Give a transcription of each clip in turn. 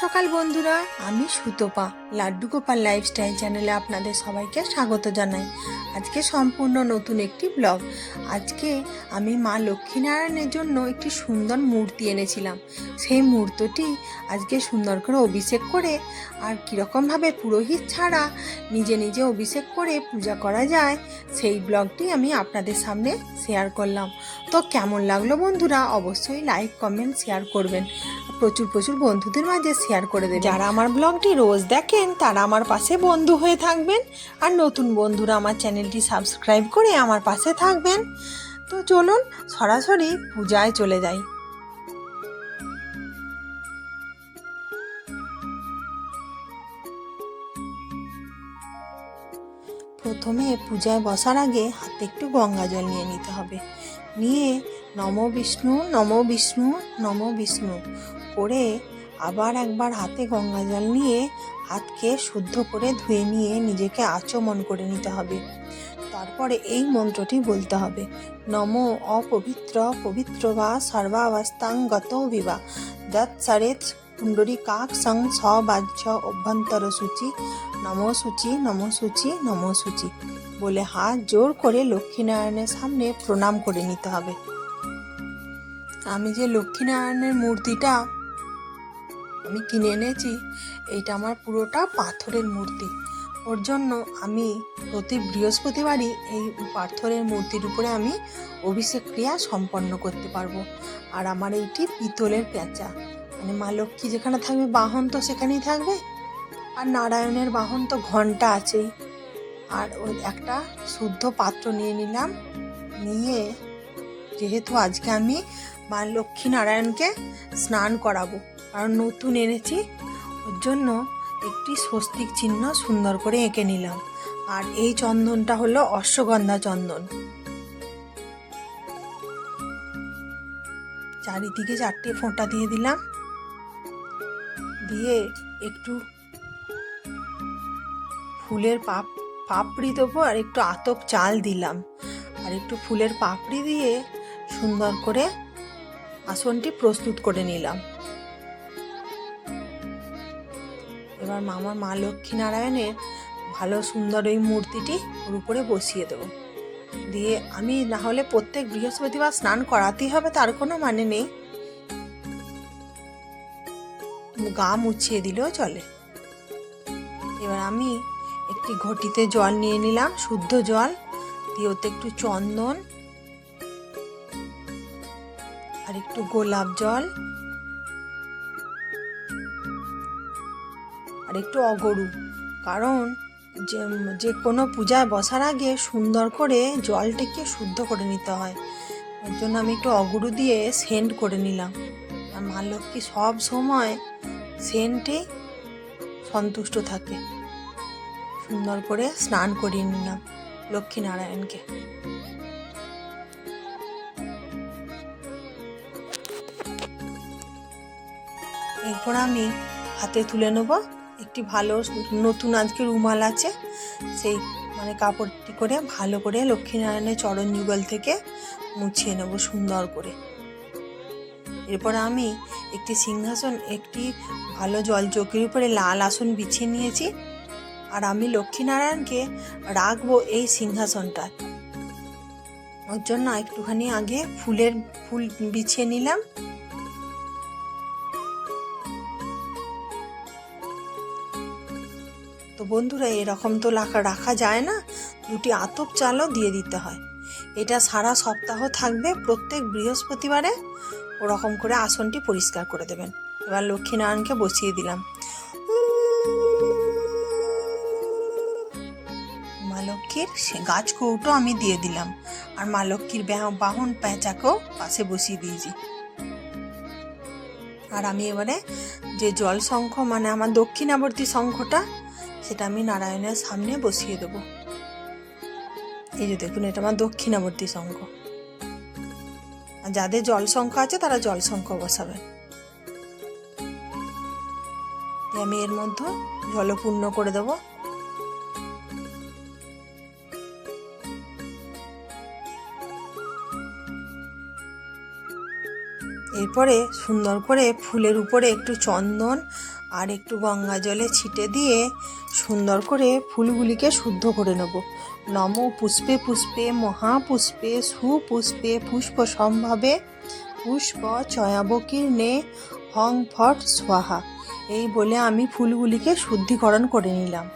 সকাল বন্ধুরা, আমি সুতপা, লাড্ডু গোপাল লাইফস্টাইল চ্যানেলে আপনাদের সবাইকে স্বাগত জানাই। আজকে সম্পূর্ণ নতুন একটি ব্লগ আজকে আমি মা লক্ষ্মীনারায়ণের জন্য একটি সুন্দর মূর্তি এনেছিলাম। সেই মূর্তিটি আজকে সুন্দর করে অভিষেক করে আর কীরকমভাবে পুরোহিত ছাড়া নিজে নিজে অভিষেক করে পূজা করা যায়, সেই ব্লগটি আমি আপনাদের সামনে শেয়ার করলাম। তো কেমন লাগল বন্ধুরা, অবশ্যই লাইক কমেন্ট শেয়ার করবেন। প্রচুর প্রচুর বন্ধুদের মাঝে শেয়ার করে দেবেন। যারা আমার ব্লগটি রোজ দেখেন, তারা আমার পাশে বন্ধু হয়ে থাকবেন। আর নতুন বন্ধুরা আমার চ্যানেলটি সাবস্ক্রাইব করে আমার পাশে থাকবেন। তো চলুন, সরাসরি পূজায় চলে যাই। প্রথমে পূজায় বসার আগে হাতে একটু গঙ্গা জল নিয়ে নিতে হবে। নিয়ে নম বিষ্ণু নম বিষ্ণু নম বিষ্ণু। করে আবার একবার হাতে গঙ্গা জল নিয়ে হাতকে শুদ্ধ করে ধুয়ে নিয়ে নিজেকে আচমন করে নিতে হবে। তারপরে এই মন্ত্রটি বলতে হবে। নম অপবিত্র পবিত্র বা সর্বাবস্থাং গত বিবা যৎ সারেত কুণ্ডরী কাক সং ছ অভ্যন্তর সূচি। নম সূচি নম সূচি নম সূচি। বলে হাত জোর করে লক্ষ্মীনারায়ণের সামনে প্রণাম করে নিতে হবে। আমি যে লক্ষ্মীনারায়ণের মূর্তিটা আমি কিনে এনেছি, এইটা আমার পুরোটা পাথরের মূর্তি। ওর জন্য আমি প্রতি বৃহস্পতিবারই এই পাথরের মূর্তির উপরে আমি অভিষেক ক্রিয়া সম্পন্ন করতে পারব। আর আমার এইটি পিতলের পেঁচা। মানে মা লক্ষ্মী যেখানে থাকবে, বাহন তো সেখানেই থাকবে। আর নারায়ণের বাহন তো ঘণ্টা আছেই। আর ওই একটা শুদ্ধ পাত্র নিয়ে নিলাম। নিয়ে যেহেতু আজকে আমি মা লক্ষ্মী নারায়ণকে স্নান করাবো। কারণ নতুন এনেছি। ওর জন্য একটি স্বস্তিক চিহ্ন সুন্দর করে এঁকে নিলাম। আর এই চন্দনটা হলো অশ্বগন্ধা চন্দন। চারিদিকে চারটে ফোঁটা দিয়ে দিলাম। দিয়ে একটু ফুলের পাপ, পাপড়ি দেবো আর একটু আতপ চাল দিলাম। আর একটু ফুলের পাপড়ি দিয়ে সুন্দর করে আসনটি প্রস্তুত করে নিলাম। এবার মামার মা লক্ষ্মী নারায়ণের ভালো সুন্দর ওই মূর্তিটি ওর উপরে বসিয়ে দেবো। দিয়ে আমি না হলে প্রত্যেক বৃহস্পতিবার স্নান করাতেই হবে, তার কোনো মানে নেই। গা মুছিয়ে দিলেও চলে এবার আমি একটি ঘটিতে জল নিয়ে নিলাম, শুদ্ধ জল। দিয়ে ওতে একটু চন্দন আর একটু গোলাপ জল। আর একটু অগরু। কারণ যে যে কোনো পূজায় বসার আগে সুন্দর করে জলটিকে শুদ্ধ করে নিতে হয়। ওর জন্য আমি একটু অগরু দিয়ে সেন্ট করে নিলাম। আর মা লক্ষ্মী সব সময় সেন্টে সন্তুষ্ট থাকে। সুন্দর করে স্নান করিয়ে নিলাম লক্ষ্মীনারায়ণকে। এরপর আমি হাতে তুলে নেব একটি ভালো নতুন আজকে রুমাল আছে। সেই মানে কাপড়টি করে ভালো করে লক্ষ্মীনারায়ণের চরণ যুগল থেকে মুছিয়ে নেব সুন্দর করে। এরপর আমি একটি সিংহাসন, একটি ভালো জল চৌকির উপরে লাল আসন বিছিয়ে নিয়েছি আর আমি লক্ষ্মীনারায়ণকে রাখব এই সিংহাসনটা। ওর জন্য একটুখানি আগে ফুলের ফুল বিছিয়ে নিলাম। বন্ধুরা, এরকম তো রাখা রাখা যায় না। দুটি আতপ চালও দিয়ে দিতে হয়। এটা সারা সপ্তাহ থাকবে প্রত্যেক বৃহস্পতিবারে। ওরকম করে আসনটি পরিষ্কার করে দেবেন। এবার লক্ষ্মীনারায়ণকে বসিয়ে দিলাম। মা লক্ষ্মীর সে গাছ কৌটো আমি দিয়ে দিলাম। আর মা লক্ষ্মীর বাহন প্যাঁচাকেও পাশে বসিয়ে দিয়েছি। আর আমি এবারে যে জল শঙ্খ মানে আমার দক্ষিণাবর্তী শঙ্খটা সেটা আমি নারায়ণের সামনে বসিয়ে দেব। এই যে দেখুন, এটা আমার দক্ষিণাবর্তী শঙ্খ। আর যাদের জল শঙ্খ আছে, তারা জল শঙ্খ বসাবেন। আমি এর মধ্যে জলপূর্ণ করে দেবো। এরপরে সুন্দর করে ফুলের উপরে একটু চন্দন আর একটু গঙ্গা জলে ছিটে দিয়ে সুন্দর করে ফুলগুলিকে শুদ্ধ করে নেব। নম পুষ্পে পুষ্পে, মহাপুষ্পে, সুপুষ্পে, পুষ্প সম্ভাবে, পুষ্প চয়াবকীর্ণে হং ফট সোহা এই বলে আমি ফুলগুলিকে শুদ্ধিকরণ করে নিলাম।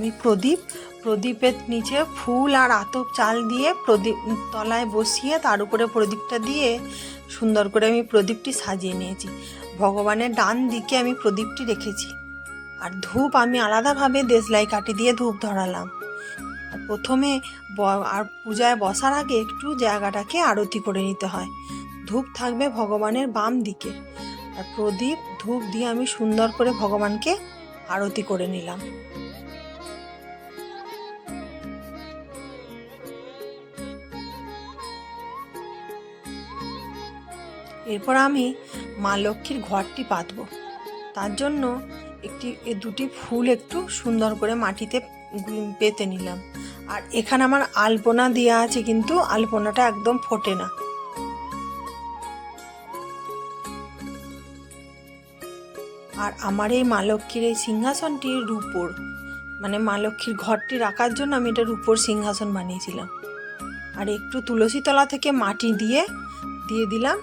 আমি প্রদীপ, প্রদীপের নিচে ফুল আর আতপ চাল দিয়ে প্রদীপ তলায় বসিয়ে তার উপরে প্রদীপটা দিয়ে সুন্দর করে আমি প্রদীপটি সাজিয়ে নিয়েছি। ভগবানের ডান দিকে আমি প্রদীপটি রেখেছি। আর ধূপ আমি আলাদাভাবে দেশলাই কাঠি দিয়ে ধূপ ধরালাম। প্রথমে ব- আর পূজায় বসার আগে একটু জায়গাটাকে আরতি করে নিতে হয়। ধূপ থাকবে ভগবানের বাম দিকে। আর প্রদীপ, ধূপ দিয়ে আমি সুন্দর করে ভগবানকে আরতি করে নিলাম। এরপর আমি মা লক্ষ্মীর ঘরটি পাতব। তার জন্য একটি, এ দুটি ফুল একটু সুন্দর করে মাটিতে পেতে নিলাম। আর এখানে আমার আলপনা দেওয়া আছে, কিন্তু আলপনাটা একদম ফোটে না। আর আমার এই মা লক্ষ্মীর এই সিংহাসনটি রূপোর মানে মা লক্ষ্মীর ঘরটি রাখার জন্য আমি এটা রূপোর সিংহাসন বানিয়েছিলাম। আর একটু তুলসী তলা থেকে মাটি দিয়ে দিয়ে দিলাম।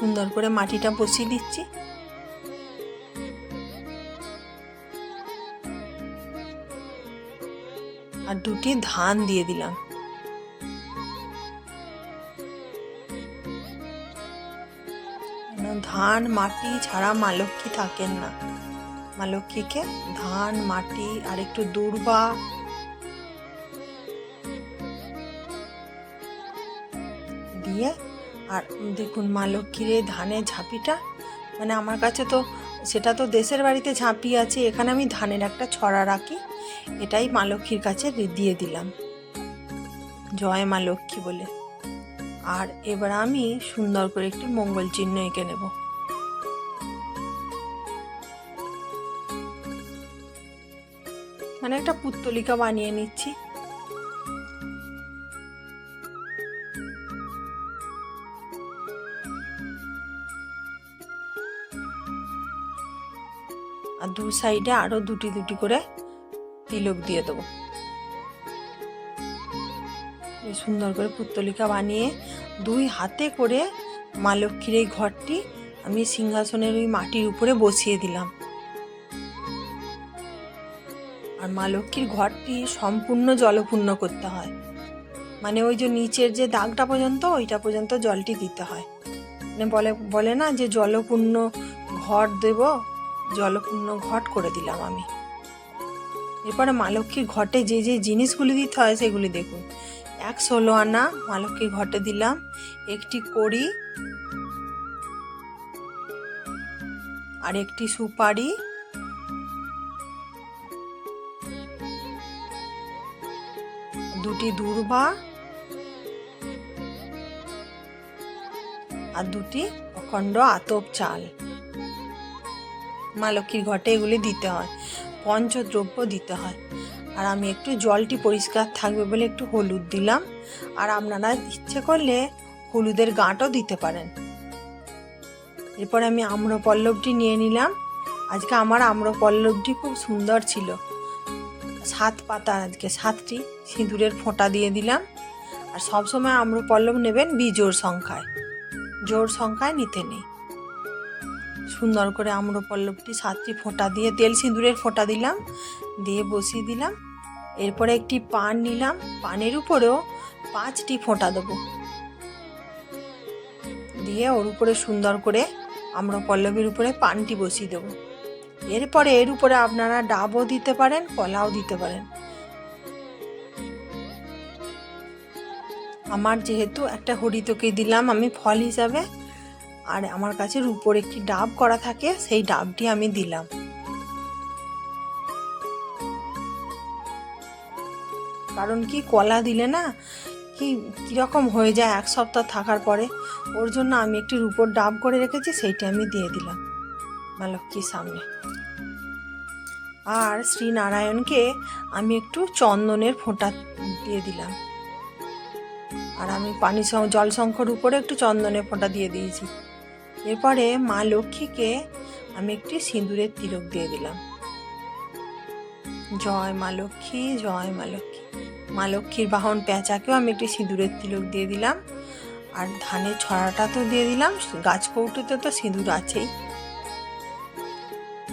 সুন্দর করে মাটিটা বসিয়ে দিচ্ছি। আর দুটি ধান দিয়ে দিলাম। ধান, মাটি ছাড়া মা লক্ষ্মী থাকেন না। মা লক্ষ্মীকে ধান, মাটি আর একটু দূর্বা। দিয়ে আর দেখুন মা লক্ষ্মীর এই ধানের ঝাঁপিটা মানে আমার কাছে তো সেটা তো দেশের বাড়িতে ঝাঁপি আছে, এখানে আমি ধানের একটা ছড়া রাখি, এটাই মা লক্ষ্মীর কাছে দিয়ে দিলাম। জয় মা লক্ষ্মী বলে। আর এবার আমি সুন্দর করে একটি মঙ্গল চিহ্ন এঁকে নেব। মানে একটা পুত্তলিকা বানিয়ে নিচ্ছি। সাইডে আরও দুটি দুটি করে তিলক দিয়ে দেবো। সুন্দর করে পুত্তলিকা বানিয়ে দুই হাতে করে মা লক্ষ্মীর এই ঘরটি আমি সিংহাসনের ওই মাটির উপরে বসিয়ে দিলাম। আর মা লক্ষ্মীর ঘরটি সম্পূর্ণ জলপূর্ণ করতে হয়। মানে ওই যে নিচের যে দাগটা পর্যন্ত, ওইটা পর্যন্ত জলটি দিতে হয়। মানে বলে বলে না যে জলপূর্ণ ঘর দেব জলপূর্ণ ঘট করে দিলাম আমি। এরপরে মা লক্ষ্মীর ঘটে যে যে জিনিসগুলি দিতে হয় সেগুলি দেখুন। এক ষোলো আনা মা লক্ষ্মীর ঘটে দিলাম, একটি কড়ি আর একটি সুপারি। দুটি দুর্বা আর দুটি অখণ্ড আতপ চাল। মা লক্ষ্মীর ঘটে এগুলি দিতে হয়। পঞ্চদ্রব্য দিতে হয়। আর আমি একটু জলটি পরিষ্কার থাকবে বলে একটু হলুদ দিলাম। আর আপনারা ইচ্ছে করলে হলুদের গাঁটও দিতে পারেন। এরপর আমি আম্রপল্লবটি নিয়ে নিলাম। আজকে আমার আম্রপল্লবটি খুব সুন্দর ছিল। সাত পাতা আজকে, সাতটি সিঁদুরের ফোঁটা দিয়ে দিলাম। আর সবসময় আম্রপল্লব নেবেন বিজোড় সংখ্যায়। জোর সংখ্যায় নিতে নেই। সুন্দর করে আম্রপল্লবটি সাতটি ফোঁটা দিয়ে তেল সিঁদুরের ফোঁটা দিলাম, দিয়ে বসিয়ে দিলাম। এরপরে একটি পান নিলাম। পানের উপরেও পাঁচটি ফোঁটা দেবো। দিয়ে ওর উপরে সুন্দর করে আম্রপল্লবীর উপরে পানটি বসিয়ে দেবো। এরপরে এর উপরে আপনারা ডাবও দিতে পারেন, কলাও দিতে পারেন। আমার যেহেতু একটা হরিতকে দিলাম, আমি ফল হিসাবে আর আমার কাছে উপর একটি ডাব করা থাকে, সেই ডাবটি আমি দিলাম। কারণ কি কলা দিলে না কি কীরকম হয়ে যায় এক সপ্তাহ থাকার পরে। ওর জন্য আমি একটি রূপোর ডাব করে রেখেছি, সেইটি আমি দিয়ে দিলাম। মা লক্ষ্মীর সামনে। আর শ্রীনারায়ণকে আমি একটু চন্দনের ফোঁটা দিয়ে দিলাম। আর আমি পানি জল শঙ্কর উপরে একটু চন্দনের ফোঁটা দিয়ে দিয়েছি। এরপরে মা লক্ষ্মীকে আমি একটি সিঁদুরের তিলক দিয়ে দিলাম। জয় মা লক্ষ্মী, জয় মা লক্ষ্মী। মা লক্ষ্মীর বাহন পেঁচাকেও আমি একটি সিঁদুরের তিলক দিয়ে দিলাম। আর ধানের ছড়াটা তো দিয়ে দিলাম, গাছ কৌটোতে তো সিঁদুর আছেই।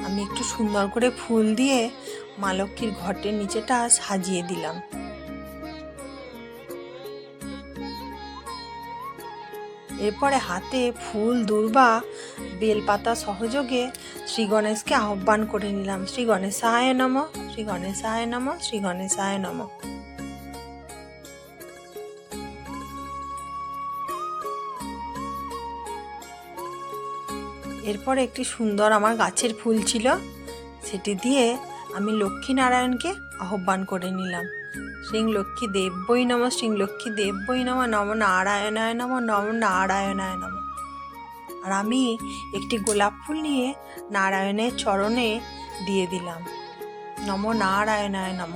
আমি একটু সুন্দর করে ফুল দিয়ে মা লক্ষ্মীর ঘটের নিচেটা সাজিয়ে দিলাম। এরপরে হাতে ফুল, দুর্বা, বেলপাতা সহযোগে শ্রী গণেশকে আহ্বান করে নিলাম। শ্রী গণেশায় নম, শ্রী গণেশায় নম, শ্রী গণেশ গণেশায় নম। এরপর একটি সুন্দর আমার গাছের ফুল ছিল, সেটি দিয়ে আমি লক্ষ্মীনারায়ণকে আহ্বান করে নিলাম। শ্রী লক্ষ্মী দেব্যই নম শ্রী লক্ষ্মী দেব্যই নম নম নারায়ণায় নম নম নারায়ণায় নম। আর আমি একটি গোলাপ ফুল নিয়ে নারায়ণের চরণে দিয়ে দিলাম। নম নারায়ণায় নম।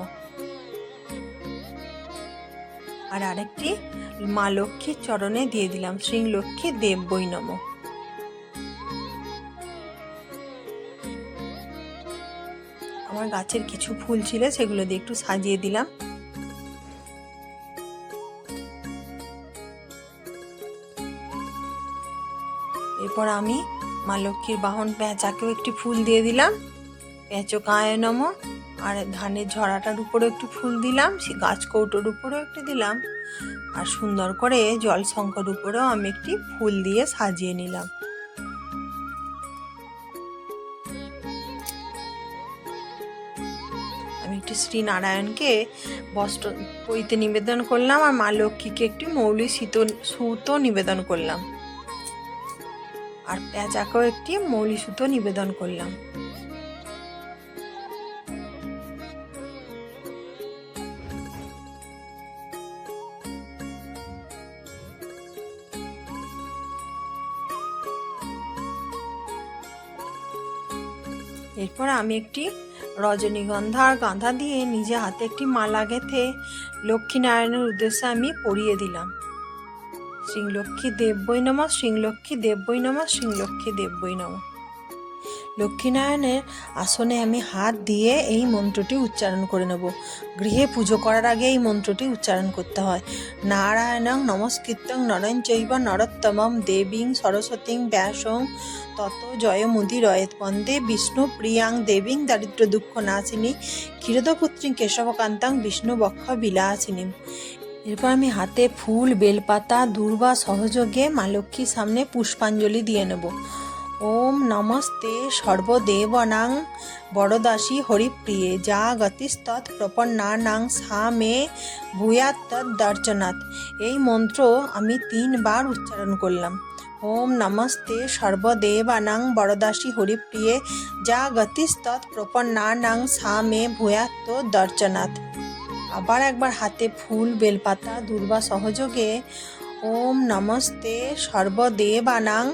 আর আরেকটি মা লক্ষ্মীর চরণে দিয়ে দিলাম শ্রী লক্ষ্মী দেব্যই নম। আমার গাছের কিছু ফুল ছিল, সেগুলো দিয়ে একটু সাজিয়ে দিলাম। এরপর আমি মা লক্ষ্মীর বাহন পেঁচাকেও একটি ফুল দিয়ে দিলাম। পেঁচো কায় নম। আর ধানের ঝরাটার উপরে একটু ফুল দিলাম, সে গাছ কৌটোর উপরেও একটি দিলাম। আর সুন্দর করে জল শঙ্কর উপরেও আমি একটি ফুল দিয়ে সাজিয়ে নিলাম। আমি একটি শ্রীনারায়ণকে বস্ত্র পইতে নিবেদন করলাম আর মা লক্ষ্মীকে একটি মৌলি শীত সুতো নিবেদন করলাম। আর পেঁচাকেও একটি মৌলি সুতো নিবেদন করলাম। এরপর আমি একটি রজনীগন্ধা আর গাঁদা দিয়ে নিজে হাতে একটি মালা গেঁথে লক্ষ্মীনারায়ণের উদ্দেশ্যে আমি পরিয়ে দিলাম। শ্রীলক্ষ্মী দেব্যই নম শ্রীলক্ষ্মী দেব্যই নম শ্রীলক্ষ্মী দেব্যই নম। লক্ষ্মীনারায়ণের আসনে আমি হাত দিয়ে এই মন্ত্রটি উচ্চারণ করে নেব। গৃহে পুজো করার আগে এই মন্ত্রটি উচ্চারণ করতে হয়। নারায়ণং নমস্কৃত্যং নরং চৈব নরোত্তমম দেবীং সরস্বতীং ব্যাসং তত জয়মুদি রয়েত বন্দে বিষ্ণু প্রিয়াং দেবীং দারিদ্র দুঃখ নাশিনী ক্ষীরদপুত্রী কেশবকান্তাং বিষ্ণু বক্ষ বিলাসিনী এরপর আমি হাতে ফুল, বেলপাতা, দুর্বা, সহযোগে মা লক্ষ্মীর সামনে পুষ্পাঞ্জলি দিয়ে নেব। ওম নমস্তে সর্বদেবনাং বড়দাসী হরিপ্রিয়ে, যা গতিস্তৎ প্রপন্নানাং সা মে ভূয়াত দর্শনাথ এই মন্ত্র আমি তিনবার উচ্চারণ করলাম। ওম নমস্তে সর্বদেবানাং বড়দাসী হরিপ্রিয়ে, যা গতিস্তৎ প্রপন্নানাং সা মে ভূয়াত দর্শনাথ আবার একবার হাতে ফুল, বেলপাতা, দুর্বা সহযোগে ওম নমস্তে সর্বদেবানাং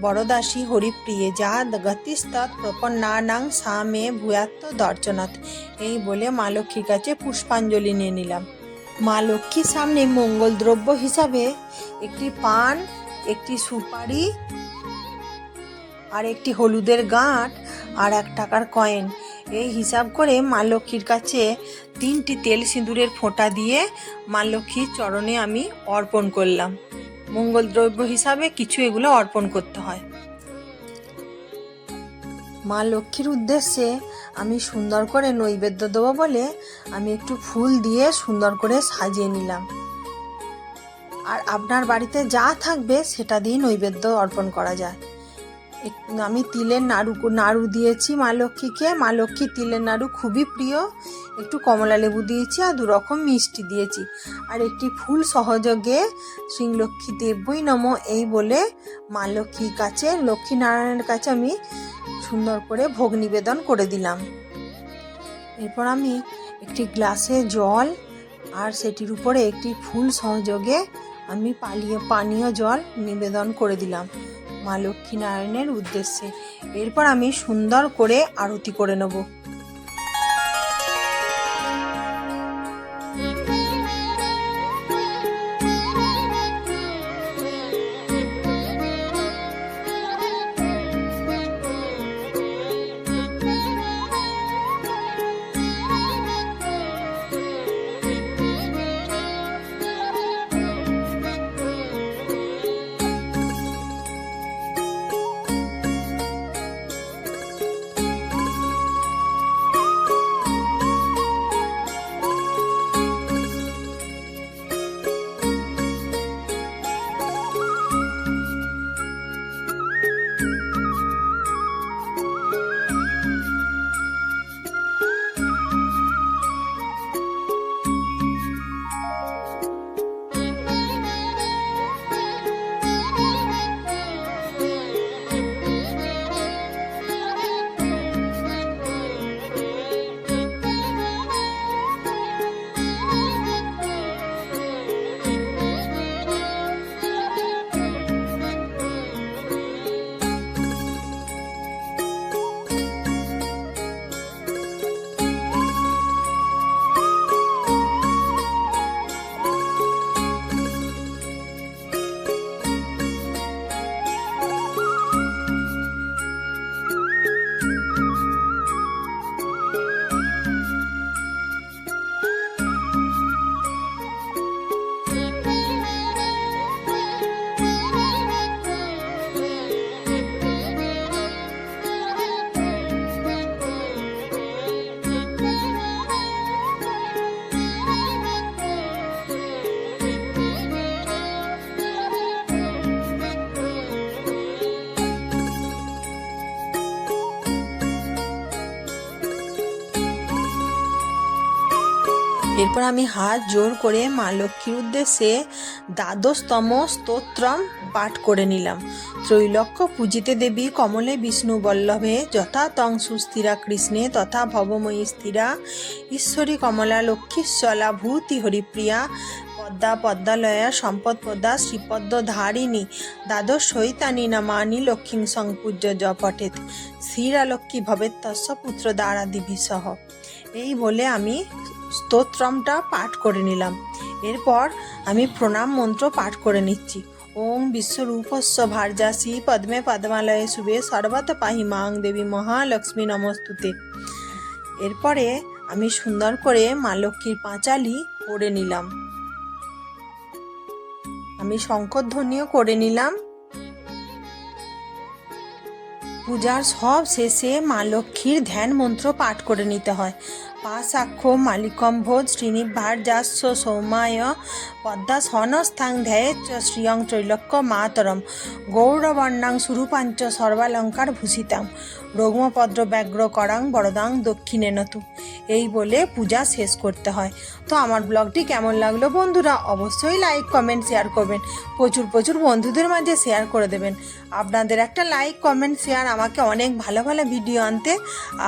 বড়দাসী হরিপ্রিয়ে যা গতিস্তৎ প্রপন্নানাং সা মে ভূয়াত্ম দর্শনাথ এই বলে মা লক্ষ্মীর কাছে পুষ্পাঞ্জলি নিয়ে নিলাম। মা লক্ষ্মীর সামনে মঙ্গল দ্রব্য হিসাবে একটি পান, একটি সুপারি, আর একটি হলুদের গাঁট, আর এক টাকার কয়েন। এই হিসাব করে মা লক্ষ্মীর কাছে তিনটি তেল সিঁদুরের ফোঁটা দিয়ে মা লক্ষ্মীর চরণে আমি অর্পণ করলাম। মঙ্গল দ্রব্য হিসাবে কিছু এগুলো অর্পণ করতে হয়। মা লক্ষ্মীর উদ্দেশ্যে আমি সুন্দর করে নৈবেদ্য দেবো বলে আমি একটু ফুল দিয়ে সুন্দর করে সাজিয়ে নিলাম। আর আপনার বাড়িতে যা থাকবে সেটা দিয়ে নৈবেদ্য অর্পণ করা যায়। আমি তিলের নাড়ু নাড়ু দিয়েছি মা লক্ষ্মীকে। মা লক্ষ্মী তিলের নাড়ু খুবই প্রিয়। একটু কমলা লেবু দিয়েছি আর দুরকম মিষ্টি দিয়েছি। আর একটি ফুল সহযোগে শ্রী লক্ষ্মী দেব্যই নম এই বলে মা লক্ষ্মীর কাছে, লক্ষ্মীনারায়ণের কাছে আমি সুন্দর করে ভোগ নিবেদন করে দিলাম। এরপর আমি একটি গ্লাসে জল আর সেটির উপরে একটি ফুল সহযোগে আমি পালিয়ে, পানীয় জল নিবেদন করে দিলাম। মা লক্ষ্মীনারায়ণের উদ্দেশ্যে। এরপর আমি সুন্দর করে আরতি করে নেব। এরপর আমি হাত জোর করে মা লক্ষ্মীর উদ্দেশ্যে দ্বাদশতম স্তোত্রম পাঠ করে নিলাম। ত্রৈলক্ষ পূজিতে দেবী কমলে বিষ্ণু বল্লভে যথা তং সুস্থিরা কৃষ্ণে তথা ভবময়ী স্থিরা। ঈশ্বরী কমলা লক্ষ্মীশ্বলা ভূতি হরিপ্রিয়া। পদ্মা পদ্মালয়া সম্পদ পদ্মা শ্রীপদ্ম ধারিণী। দ্বাদশ শৈতানি নামানি লক্ষ্মী সংপূজ্য জপঠেত। স্থিরালক্ষ্মী ভবেত তস্য পুত্র দ্বারাদিভি সহ এই বলে আমি স্তোত্রমটা পাঠ করে নিলাম। এরপর আমি প্রণাম মন্ত্র পাঠ করে নিচ্ছি। ওম বিশ্বরূপস্য ভার্যাসি পদ্মে পদ্মালয়ে শুভে সর্বত পাহি মাং দেবী মহালক্ষ্মী নমস্তুতে। এরপরে আমি সুন্দর করে মা লক্ষ্মীর পাঁচালি পড়ে নিলাম। আমি শঙ্করধ্বনিও করে নিলাম। পূজার সব শেষে মা লক্ষ্মীর ধ্যান মন্ত্র পাঠ করে নিতে হয়। শ্রীনিভার্যাস্য সৌমায় পদ্মা স্থাং ধ্যায়েচ্চ শ্রিয়ং ত্রৈলক্য মাতরম। গৌরবর্ণাং সুরূপাঞ্চ সর্বালঙ্কার ভূষিতাং রোগ্মপদ্র ব্যগ্র করাং বরদাং দক্ষিণেনতু এই বলে পূজা শেষ করতে হয়। তো আমার ব্লগটি কেমন লাগল বন্ধুরা? অবশ্যই লাইক কমেন্ট শেয়ার করবেন। প্রচুর প্রচুর বন্ধুদের মাঝে শেয়ার করে দেবেন। আপনাদের একটা লাইক কমেন্ট শেয়ার আমাকে অনেক ভালো ভালো ভিডিও আনতে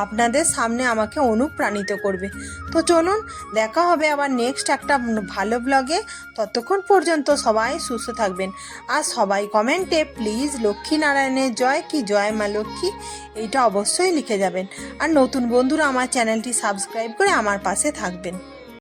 আপনাদের সামনে আমাকে অনুপ্রাণিত করবে। তো চলুন, দেখা হবে আবার নেক্সট একটা ভালো ব্লগে ততক্ষণ পর্যন্ত সবাই সুস্থ থাকবেন। আর সবাই কমেন্টে প্লিজ লক্ষ্মীনারায়ণের জয় কি, জয় মা লক্ষ্মী, এইটা অবশ্যই লিখে যাবেন। আর নতুন বন্ধুরা আমার চ্যানেলটি সাবস্ক্রাইব করে আমার পাশে থাকবেন।